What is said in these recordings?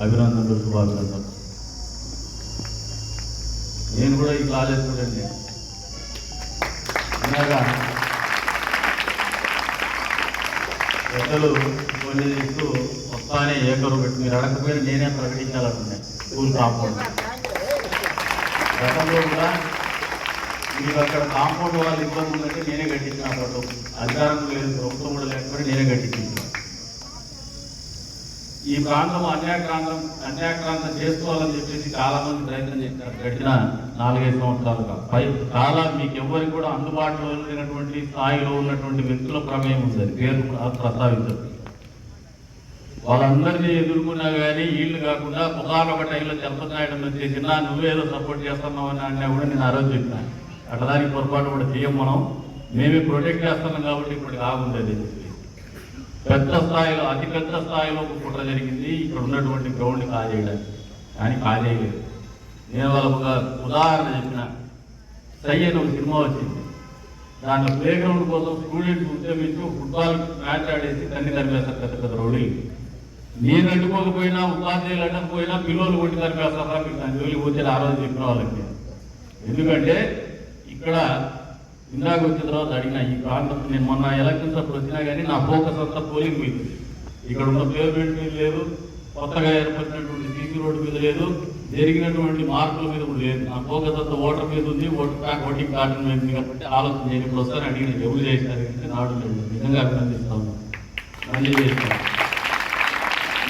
అభినందనలు శుభాభినందనలు నేను కూడా ఈ కాలేజ్ స్టూడెంట్ పెద్దలు కొన్ని ఇస్తూ వస్తానే ఏకరు పెట్టి మీరు అడగకపోయినా నేనే ప్రకటించాలనుకున్నా స్కూల్ కాంపౌండ్. గతంలో కూడా మీకు అక్కడ కాంపౌండ్ వాళ్ళు ఇబ్బంది ఉందంటే నేనే కట్టించిన అప్పట్లో అధికారం లేదు ప్రభుత్వం కూడా లేకపోతే నేనే కట్టించింది ఈ ప్రాంతం అన్యాక్రాంతం అన్యాక్రాంతం చేసుకోవాలని చెప్పేసి చాలా మంది ప్రయత్నం చేశారు. గడిచిన నాలుగైదు సంవత్సరాలుగా. పై చాలా మీకు ఎవరికి కూడా అందుబాటులో లేనటువంటి స్థాయిలో ఉన్నటువంటి వ్యక్తుల ప్రమేయం ఉంది. పేరు ప్రస్తావించారు వాళ్ళందరినీ ఎదుర్కొన్నా కానీ వీళ్ళు కాకుండా పుకార్లు ఒక టైంలో చంపనాయడం చేసినా నువ్వేదో సపోర్ట్ చేస్తున్నావు అని అన్నా కూడా నేను ఆ రోజు అట్లా దానికి పొరపాటు కూడా చేయం మనం మేమే ప్రొటెక్ట్ చేస్తున్నాం కాబట్టి ఇప్పుడు కాగుంది పెద్ద స్థాయిలో అతి పెద్ద స్థాయిలో ఒక కుట్ర జరిగింది. ఇక్కడ ఉన్నటువంటి గ్రౌండ్ కాజేయడానికి. కానీ కాజేయలేదు. నేను వాళ్ళకు ఒక ఉదాహరణ చెప్పిన. సై అని ఒక సినిమా వచ్చింది. దాంట్లో ప్లే గ్రౌండ్ కోసం స్టూడెంట్స్ ఉద్యమించి ఫుట్బాల్ మ్యాచ్ ఆడేసి తన్ని తరిపేస్తారు పెద్ద పెద్ద రౌడీలు. నేను అడ్డుకోకపోయినా ఉపాధ్యాయులు అడ్డకపోయినా పిల్లలు కొట్టి తరిపేస్తారా మీకు దాని జోలికి వచ్చి ఆ రోజు చెప్పిన వాళ్ళకి. ఎందుకంటే ఇక్కడ ఇందాక వచ్చిన తర్వాత అడిగిన ఈ ప్రాంతం నేను మొన్న ఎలక్షన్స్ అప్పుడు వచ్చినా కానీ నా ఫోకస్ అంతా పోలింగ్ మీద ఇక్కడ ఉన్న పేమెంట్ మీద లేదు కొత్తగా ఏర్పడినటువంటి సీసీ రోడ్డు మీద లేదు జరిగినటువంటి మార్పుల మీద కూడా లేదు. నా ఫోకస్ అంతా ఓటర్ మీద ఉంది ఓటర్ ప్యాక్ ఓటింగ్ కార్డు మీద ఉంది కాబట్టి ఆలోచన నేను ఇప్పుడు వస్తాను అడిగిన ఎవరు చేశారు అంటే నాడు లేదు నిజంగా అభినందిస్తా ఉన్నాను. మళ్ళీ చేస్తాను.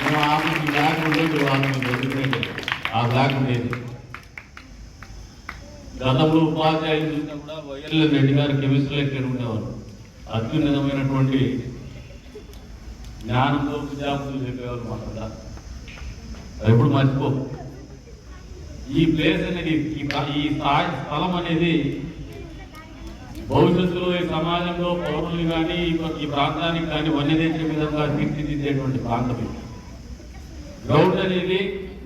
మేము ఆఫీస్ బ్లాక్ ఉండేది ఆ బ్లాక్ ఉండేది గతంలో ఉపాధ్యాయులు చూసినా కూడా వైఎల్ రెడ్డి గారు కెమిస్ట్రీ లెక్చర్ ఉండేవారు. అత్యున్నతమైనటువంటి జ్ఞానంతో విద్యార్థులు చెప్పేవారు మా కదా ఎప్పుడు మర్చిపో. ఈ ప్లేస్ అనేది ఈ స్థలం అనేది భవిష్యత్తులో ఈ సమాజంలో పౌరులు కానీ ఈ ప్రాంతానికి కానీ వన్యదేశం విధంగా తీర్చిదిద్దేటువంటి ప్రాంతం ఇది. గ్రౌండ్ అనేది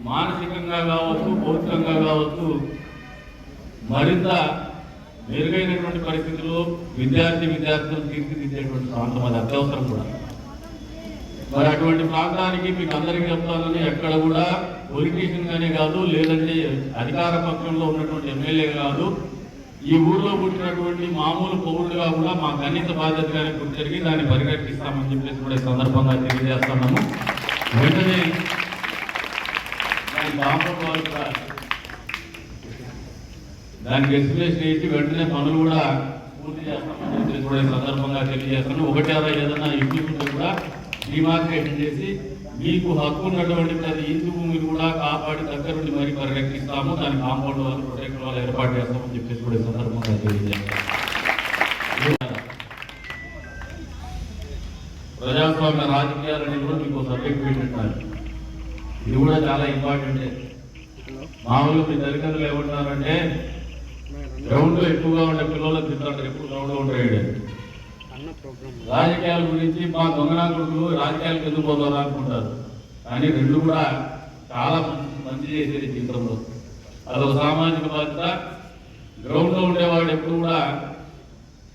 మానసికంగా కావచ్చు భౌతికంగా కావచ్చు మరింత మెరుగైనటువంటి పరిస్థితుల్లో విద్యార్థి విద్యార్థులు తీర్చిదిద్దేటువంటి ప్రాంతం అది అత్యవసరం కూడా. మరి అటువంటి ప్రాంతానికి మీకు అందరికీ చెప్తానని ఎక్కడ కూడా పొలిటీషియన్ గానే కాదు లేదంటే అధికార పక్షంలో ఉన్నటువంటి ఎమ్మెల్యే కాదు ఈ ఊర్లో పుట్టినటువంటి మామూలు పౌరులుగా కూడా మా కనీస బాధ్యతగానే గుర్తిరిగి దాన్ని పరిరక్షిస్తామని చెప్పేసి కూడా ఈ సందర్భంగా తెలియజేస్తున్నాము. వెంటనే దాని కాంపౌండ్ వాళ్ళు కూడా దానికి ఎస్టిమేషన్ వేసి వెంటనే పనులు కూడా పూర్తి చేస్తామని చెప్పేసి కూడా ఈ సందర్భంగా తెలియజేస్తాను ఒకటి అరవై ఏదైనా ఇంటి ఉంటే కూడా డిమార్కేషన్ చేసి మీకు హక్కు ఉన్నటువంటి ప్రతి ఇంటి భూమిని కూడా కాపాడి దగ్గర నుండి మరి పరిరక్షిస్తాము. దాని కాంపౌండ్ వాళ్ళు ప్రొటెక్ట్ వాళ్ళు ఏర్పాటు చేస్తామని చెప్పేసి కూడా ఈ సందర్భంగా తెలియజేస్తాను ప్రజాస్వామ్య రాజకీయాలు అనేది కూడా మీకు సబ్జెక్ట్ పెట్టింటారు. ఇది కూడా చాలా ఇంపార్టెంటే. మామూలుగా మీ తల్లిదండ్రులు ఏమంటున్నారంటే గ్రౌండ్లో ఎక్కువగా ఉండే పిల్లలకు తింటారు ఎప్పుడు గ్రౌండ్లో ఉంటాయి రాజకీయాల గురించి మా దొంగనాకులు రాజకీయాలకు ఎందుకు పోతారా అనుకుంటారు. కానీ రెండు కూడా చాలా మంచి చేసేది జీవితంలో అదొక సామాజిక బాధ్యత. గ్రౌండ్లో ఉండేవాడు ఎప్పుడు కూడా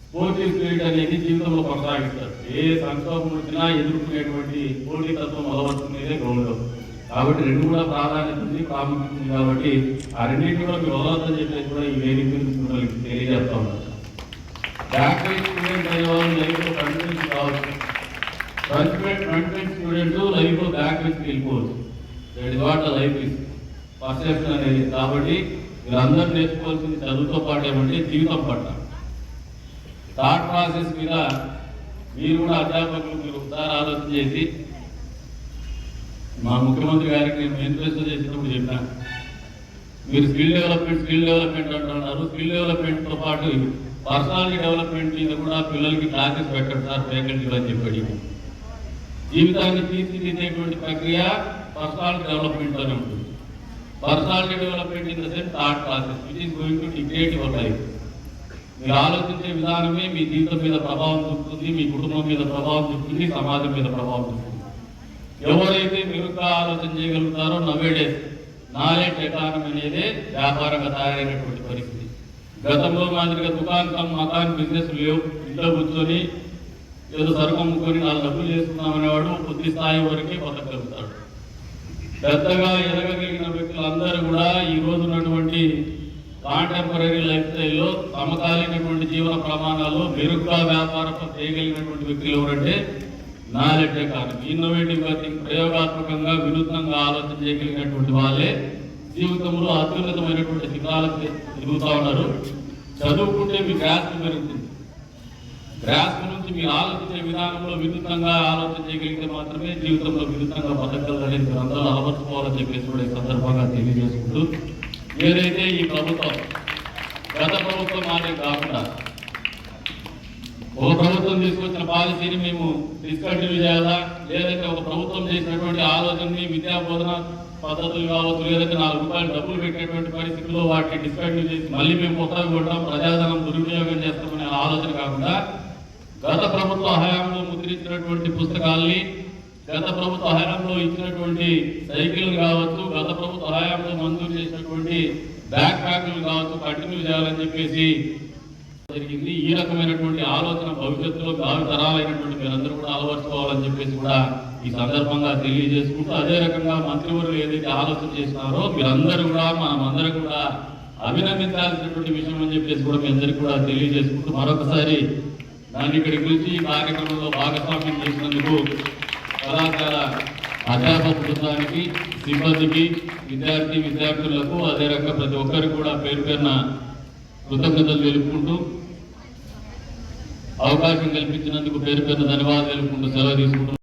స్పోర్టివ్ స్పిరిట్ అనేది జీవితంలో కొనసాగిస్తారు. ఏ సంక్షోభం వచ్చినా ఎదుర్కొనేటువంటి పోటీతత్వం అలవడుతున్నదే గ్రౌండ్లో కాబట్టి రెండు కూడా ప్రాధాన్యత ఉంది ప్రాముఖ్యత ఉంది కాబట్టి ఆ రెండింటి కూడా మీరు వదలొద్దని చెప్పేసి కూడా ఈ వేదిక మిమ్మల్ని తెలియజేస్తా ఉన్నారు బ్యాక్ స్టూడెంట్ అనే వాళ్ళు లైఫ్లో ఫ్రంట్ బెంచ్ కావచ్చు. Front bench front bench student లైఫ్లో బ్యాక్ బెంచ్ వెళ్ళిపోవచ్చు. That is what life is perception అనేది. కాబట్టి మీరందరూ నేర్చుకోవాల్సింది చదువుతో పాటు ఏమంటే జీవితం పట్ల. థాట్ ప్రాసెస్ మీద మీరు కూడా అధ్యాపకులు మీరు ఒకసారి ఆలోచన చేసి మా ముఖ్యమంత్రి గారికి నేను మేనిఫెస్టో చేసినప్పుడు చెప్పాను? మీరు స్కిల్ డెవలప్మెంట్ స్కిల్ డెవలప్మెంట్ అంటున్నారు. స్కిల్ డెవలప్మెంట్తో పాటు పర్సనాలిటీ డెవలప్మెంట్ మీద కూడా పిల్లలకి క్లాసెస్ పెట్టండి సార్ ఫ్యాకల్టీలు అని చెప్పి జీవితాన్ని తీర్చిదిద్దేటువంటి ప్రక్రియ పర్సనాలిటీ డెవలప్మెంట్ ఉంటుంది. Personality development in the sense thought process which is going to dictate your life మీరు ఆలోచించే విధానమే మీ జీవితం మీద ప్రభావం చూపుతుంది మీ కుటుంబం మీద ప్రభావం చూపుతుంది సమాజం మీద ప్రభావం చూపుతుంది. ఎవరైతే మెరుగ్గా ఆలోచన చేయగలుగుతారో నవేడేస్ నాలెడ్జ్ ఎకానమీ అనేది వ్యాపారంగా తయారైనటువంటి పరిస్థితి. గతంలో మాదిరిగా దుకాణం మకాన్ బిజినెస్ లేవు. ఇంట్లో కూర్చొని ఏదో సరుకు అమ్ముకొని నాలుగు డబ్బులు చేసుకుందాం కొద్ది స్థాయి వరకే బతకగలుగుతాడు. పెద్దగా ఎదగగలిగిన వ్యక్తులందరూ కూడా ఈ రోజు ఉన్నటువంటి కాంటెంపరీ లైఫ్ స్టైల్లో సమకాలీనటువంటి జీవన ప్రమాణాలు మెరుగ్గా వ్యాపారం చేయగలిగినటువంటి వ్యక్తులు ఎవరంటే నాలెడ్జే కాదు ఇన్నోవేటివ్గా ప్రయోగాత్మకంగా వినూత్నంగా ఆలోచన చేయగలిగినటువంటి వాళ్ళే జీవితంలో అత్యున్నతమైనటువంటి శిఖరాలకు ఎదుగుతా ఉన్నారు. చదువుకుంటే మీ గ్రాస్ప్ పెరుగుతుంది. గ్రాస్ప్ నుంచి మీరు ఆలోచించే విధానంలో వినూత్నంగా ఆలోచన చేయగలిగితే మాత్రమే జీవితంలో వినూత్నంగా బతకగలరని మీరు అందరూ అలవర్చుకోవాలని చెప్పేసి కూడా ఈ సందర్భంగా తెలియజేసుకుంటూ ఏదైతే ఈ ప్రభుత్వం గత ప్రభుత్వం మాటే కాకుండా ఒక ప్రభుత్వం తీసుకొచ్చిన పాలసీని మేము డిస్కంటిన్యూ చేయాలా? లేదంటే ఒక ప్రభుత్వం చేసినటువంటి ఆలోచనని విద్యా బోధన పద్ధతులు కావచ్చు లేదంటే నాలుగు రూపాయలు డబ్బులు పెట్టేటువంటి పరిస్థితుల్లో వాటిని డిస్కంటిన్యూ చేసి మళ్ళీ మేము కొత్తగా కొట్టడం ప్రజాధనం దుర్వినియోగం చేస్తామనే ఆలోచన కాకుండా గత ప్రభుత్వ హయాంలో ముద్రించినటువంటి పుస్తకాల్ని గత ప్రభుత్వ హయాంలో ఇచ్చినటువంటి సైకిల్ కావచ్చు గత ప్రభుత్వ హయాంలో మంజూరు చేసినటువంటి బ్యాక్ ప్యాక్లు కావచ్చు కంటిన్యూ చేయాలని చెప్పేసి జరిగింది. ఈ రకమైనటువంటి ఆలోచన భవిష్యత్తులో భావి తరాలైనటువంటి మీరందరూ కూడా అలవర్చుకోవాలని చెప్పేసి కూడా ఈ సందర్భంగా తెలియజేసుకుంటూ అదే రకంగా మంత్రివర్యులు ఏదైతే ఆలోచన చేస్తున్నారో మీరందరూ కూడా మనమందరం కూడా అభినందించాల్సినటువంటి విషయం అని చెప్పేసి కూడా మీ అందరికీ కూడా తెలియజేసుకుంటూ మరొకసారి దాన్ని ఇక్కడికి పిలిచి ఈ కార్యక్రమంలో భాగస్వామ్యం చేసినందుకు కళాశాల అధ్యాపక బృందానికి సిబ్బందికి విద్యార్థి విద్యార్థులకు అదే రకంగా ప్రతి ఒక్కరికి కూడా పేరు పేరున కృతజ్ఞతలు తెలుపుకుంటూ అవకాశం కల్పించినందుకు పేరు పేరు ధన్యవాదాలు తెలుపుకుంటూ సెలవు తీసుకుంటున్నాను